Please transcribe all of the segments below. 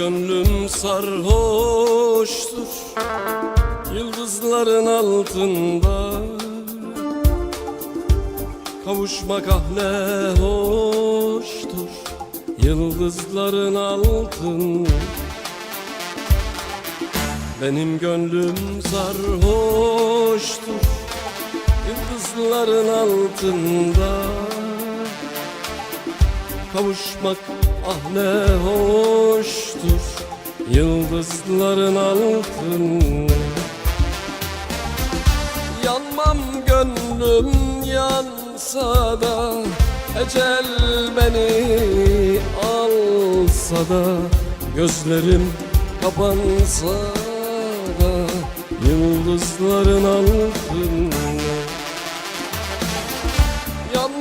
Gönlüm sarhoştur. Yıldızların altında Kavuşmak ah ne hoştur. Yıldızların altında Benim gönlüm sarhoştur. Yıldızların altında Kavuşmak ah ne hoştur Yıldızların altında. Yanmam gönlüm yansa da Ecel beni alsa da Gözlerim kapansa da Yıldızların altında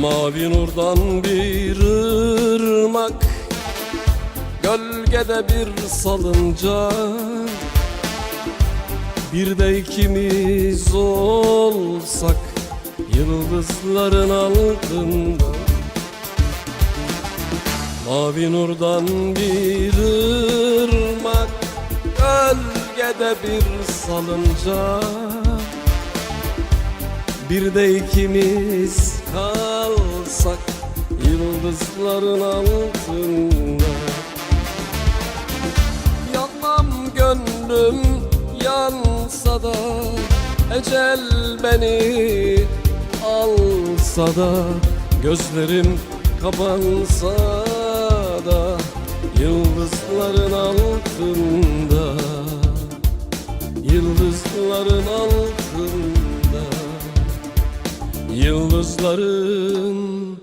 Mavi nurdan bir ırmak Gölgede bir salınca. Bir de ikimiz olsak Yıldızların altında. Mavi nurdan bir ırmak Gölgede bir salınca bir de ikimiz kalsak Yıldızların altında. Yanmam gönlüm yansa da Ecel beni alsa da Gözlerim kapansa da Yıldızların altında. Yıldızların altında Yıldızların